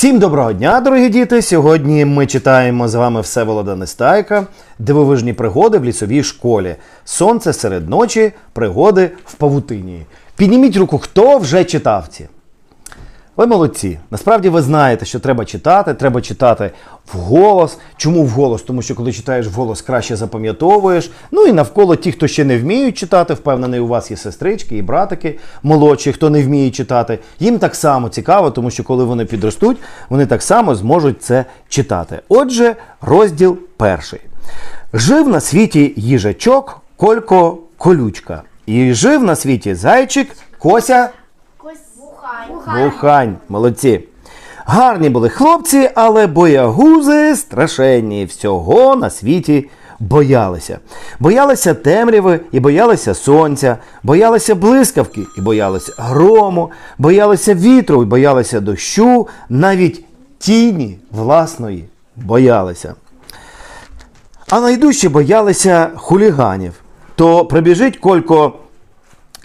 Всім доброго дня, дорогі діти! Сьогодні ми читаємо з вами Всеволода Нестайка, дивовижні пригоди в лісовій школі. Сонце серед ночі, пригоди в павутині. Підніміть руку, хто вже читав ці. Ви молодці. Насправді ви знаєте, що треба читати, треба читати вголос. Чому вголос? Тому що коли читаєш вголос, краще запам'ятовуєш. Ну і навколо ті, хто ще не вміють читати, впевнений, у вас є сестрички і братики молодші, хто не вміє читати. Їм так само цікаво, тому що коли вони підростуть, вони так само зможуть це читати. Отже, розділ перший. Жив на світі їжачок Колько Колючка. І жив на світі зайчик Кося Вухань, молодці. Гарні були хлопці, але боягузи страшенні. Всього на світі боялися. Боялися темряви і боялися сонця, боялися блискавки і боялися грому, боялися вітру і боялися дощу, навіть тіні власної боялися. А найдужче боялися хуліганів. То прибіжить Колько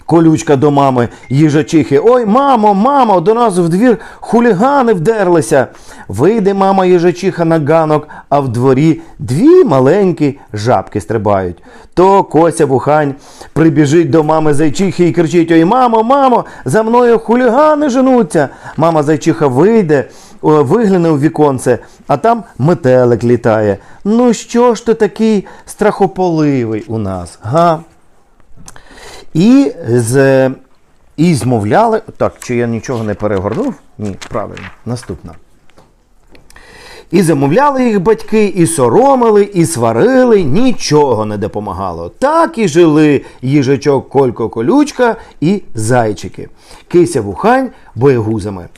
колючка до мами їжачихи. Ой, мамо, мамо, до нас в двір хулігани вдерлися. Вийде мама їжачиха на ганок, а в дворі дві маленькі жабки стрибають. То Кося Вухань прибіжить до мами зайчихи і кричить: Ой, мамо, мамо, за мною хулігани женуться. Мама зайчиха вийде. Вигляне у віконце, а там метелик літає. Ну що ж ти такий страхополивий у нас, га? І, з, і змовляли. Так, чи я нічого не перегорнув? Ні, правильно, наступна. І замовляли їх батьки, і соромили, і сварили, нічого не допомагало. Так і жили їжачок Колько Колючка і зайчики. Кися вухань боєгузами.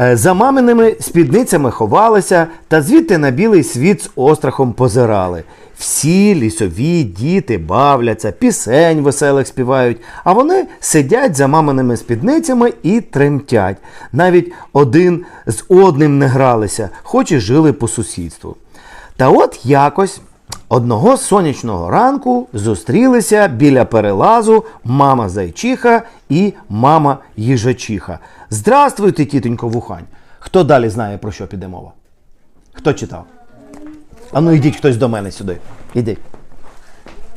Е, За маминими спідницями ховалися та звідти на білий світ з острахом позирали. Всі лісові діти бавляться, пісень веселих співають, а вони сидять за маминими спідницями і тремтять. Навіть один з одним не гралися, хоч і жили по сусідству. Та от якось одного сонячного ранку зустрілися біля перелазу мама зайчиха і мама їжачиха. Здравствуйте, тітонько Вухань. Хто далі знає, про що піде мова? Хто читав? А ну йдіть хтось до мене сюди. Ідіть.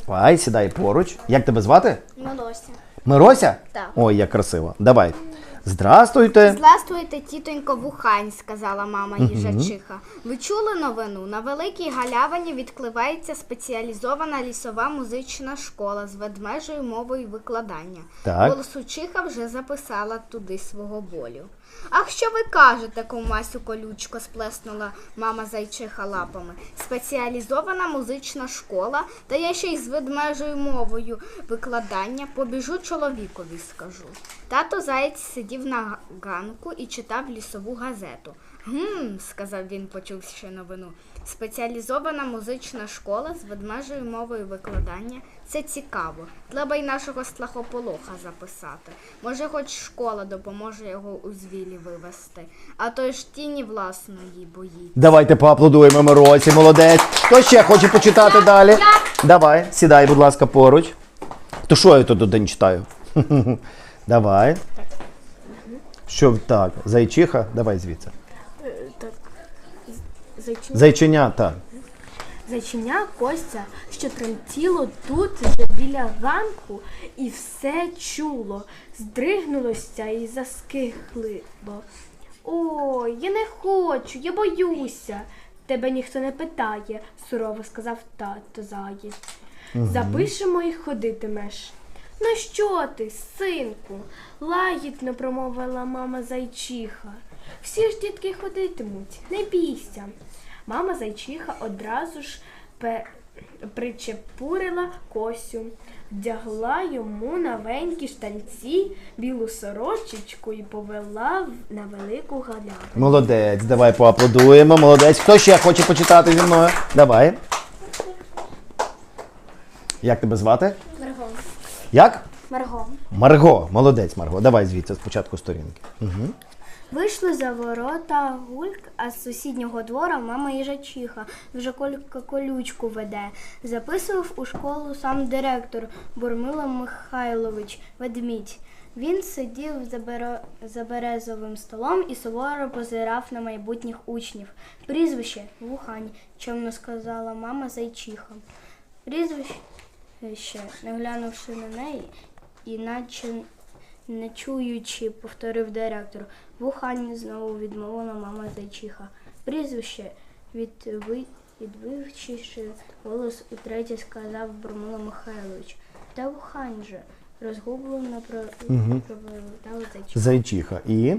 Давай, сідай поруч. Як тебе звати? Милося. Мирося? Так. Ой, як красиво. Давай. Здрастуйте. Здравствуйте, тітонько Вухань, сказала мама їжачиха. Ви чули новину? На великій галявині відкривається спеціалізована лісова музична школа з ведмежою мовою викладання. Так. Голосучиха вже записала туди свого болю. Ах, що ви кажете, ковмасю колючко, сплеснула мама зайчиха лапами. Спеціалізована музична школа, та я ще й з ведмежою мовою викладання побіжу чоловікові, скажу. Тато заєць сидів на ганку і читав лісову газету. Гм, сказав він, почувши новину. Спеціалізована музична школа з ведмежою мовою викладання. Це цікаво. Треба й нашого страхополоха записати. Може, хоч школа допоможе його у звілі вивести. А то ж тіні власної боїться. Давайте поаплодуємо Миросі, молодець. Хто ще хоче почитати далі? Давай, сідай, будь ласка, поруч. То що я тут один читаю? Давай. Що так? Зайчиха? Давай звідси. Зайчиня, Зайчиня, так. зайчиня Костя, що тремтіло тут вже біля ганку, і все чуло, здригнулося і заскиглило. Ой, я не хочу, я боюся. Тебе ніхто не питає, сурово сказав тато заєць. Запишемо і ходитимеш. Ну що ти, синку? лагідно промовила мама зайчиха. Всі ж дітки ходитимуть, не бійся. Мама зайчиха одразу ж пе- причепурила косю, вдягла йому новенькі штанці, білу сорочечку і повела на велику галявину. Молодець, давай поаплодуємо. Молодець. Хто ще хоче почитати зі мною? Давай. Як тебе звати? Як? Марго. Марго. Молодець, Марго. Давай звідси спочатку сторінки. Вийшли за ворота гульк, а з сусіднього двора мама їжачиха вже колька колючку веде. Записував у школу сам директор Бурмило Михайлович Ведмідь. Він сидів за, беро... за березовим столом і суворо позирав на майбутніх учнів. Прізвище Вухань, чомно сказала мама зайчиха. Прізвище, не глянувши на неї, іначе не чуючи, повторив директор. Вухань знову відмовила мама зайчиха. Прізвище, відви... відвивчивши голос утретє, сказав Бурмило Михайлович. Та Вухань же, розгублено про... провертала зайчиха. Зайчиха. І.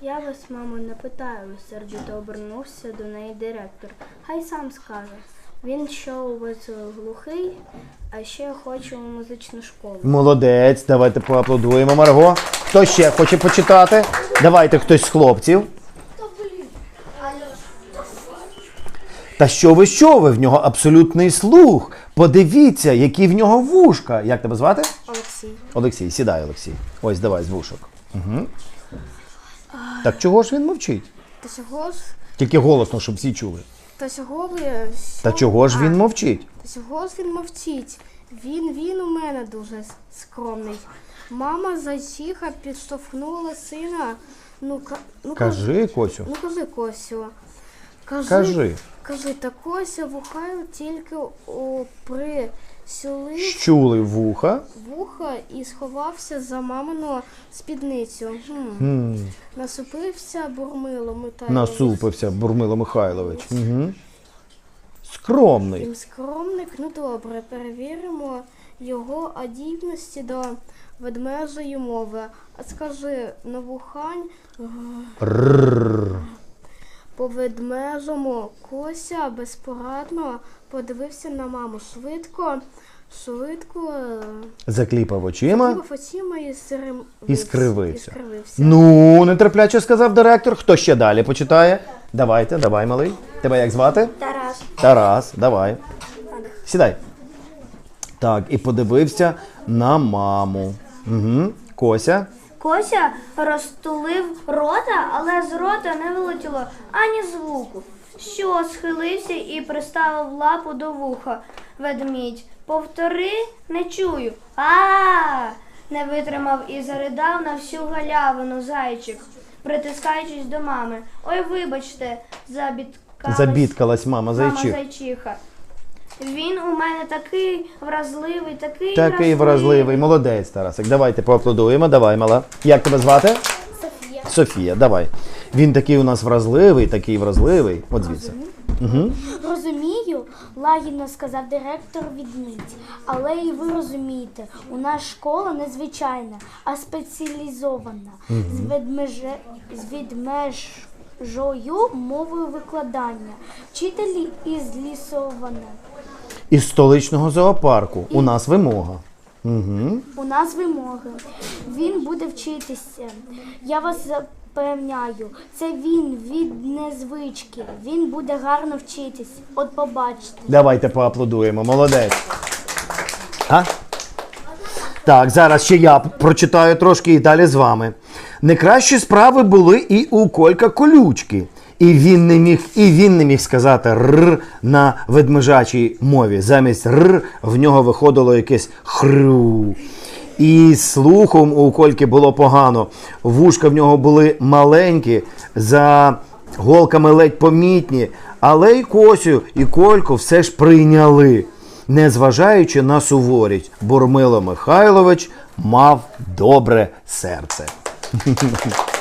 Я вас, мамо, не питаю, сердито обернувся до неї директор. Хай сам скаже. Він що у вас глухий, а ще хоче у музичну школу. Молодець, давайте поаплодуємо, Марго. Хто ще хоче почитати? Давайте хтось з хлопців. Та що ви, що ви? В нього абсолютний слух. Подивіться, які в нього вушка. Як тебе звати? Олексій. Олексій, сідай, Олексій. Ось давай з вушок. Угу. Так чого ж він мовчить? Та чого ж? Тільки голосно, щоб всі чули. Та чого ви? Та чого ж він мовчить? Та чого ж він мовчить? Він, він у мене дуже скромний. Мама зайчиха підштовхнула сина. Ну, ка, ну Кажи, Косю. Ну кажи, Косю. Кажи, Кажи. Кажи, та Кося вухає тільки о, Щули вуха. вуха і сховався за мамину спідницю. Гм. М, Насупився бурмилом та Насупився Бурмило Михайлович. Угу. Скромний. Скромник, ну добре, перевіримо його адібності до ведмежої мови. А скажи, новухань Рррр. По безпорадно подивився на маму швидко, швидко е, Закліпав очима. Кліпав очима і, сирим... І скривився. І скривився. Ну, нетерпляче сказав директор. Хто ще далі почитає? Давайте, давай, малий. Тебе як звати? Тарас. Тарас, давай. Сідай. Так, і подивився на маму. Угу. Кося. Кося розтулив рота, але з рота не вилетіло ані звуку. Що схилився і приставив лапу до вуха. Ведмідь. Повтори, не чую. А не витримав і заридав на всю галявину зайчик, притискаючись до мами. Ой, вибачте, забіткалась Забідкалась мама мама зайчиха. Він у мене такий вразливий, такий, Такий вразливий, молодець, Тарасик. Давайте поаплодуємо. Давай, мала. Як тебе звати? Софія. Давай. Він такий у нас вразливий, такий вразливий. От звідси. Угу. Розумію, лагідно сказав директор відміць. Але і ви розумієте, у нас школа не звичайна, а спеціалізована з, ведмеже... з відмежою мовою викладання. Вчителі із лісована. Із столичного зоопарку. У нас вимога. Угу. У нас вимоги. Він буде вчитися. Я вас запевняю, це він від незвички. Він буде гарно вчитись. От побачите. Давайте поаплодуємо. Молодець. А? Так, зараз ще я прочитаю трошки і далі з вами. Не кращі справи були і у Колька Колючки. І він не міг, і він не міг сказати р на ведмежачій мові. Замість р в нього виходило якесь хрю. І слухом у Кольки було погано. Вушка в нього були маленькі, за голками ледь помітні, але і Косю, і Кольку все ж прийняли. Незважаючи на суворість, Бурмило Михайлович мав добре серце.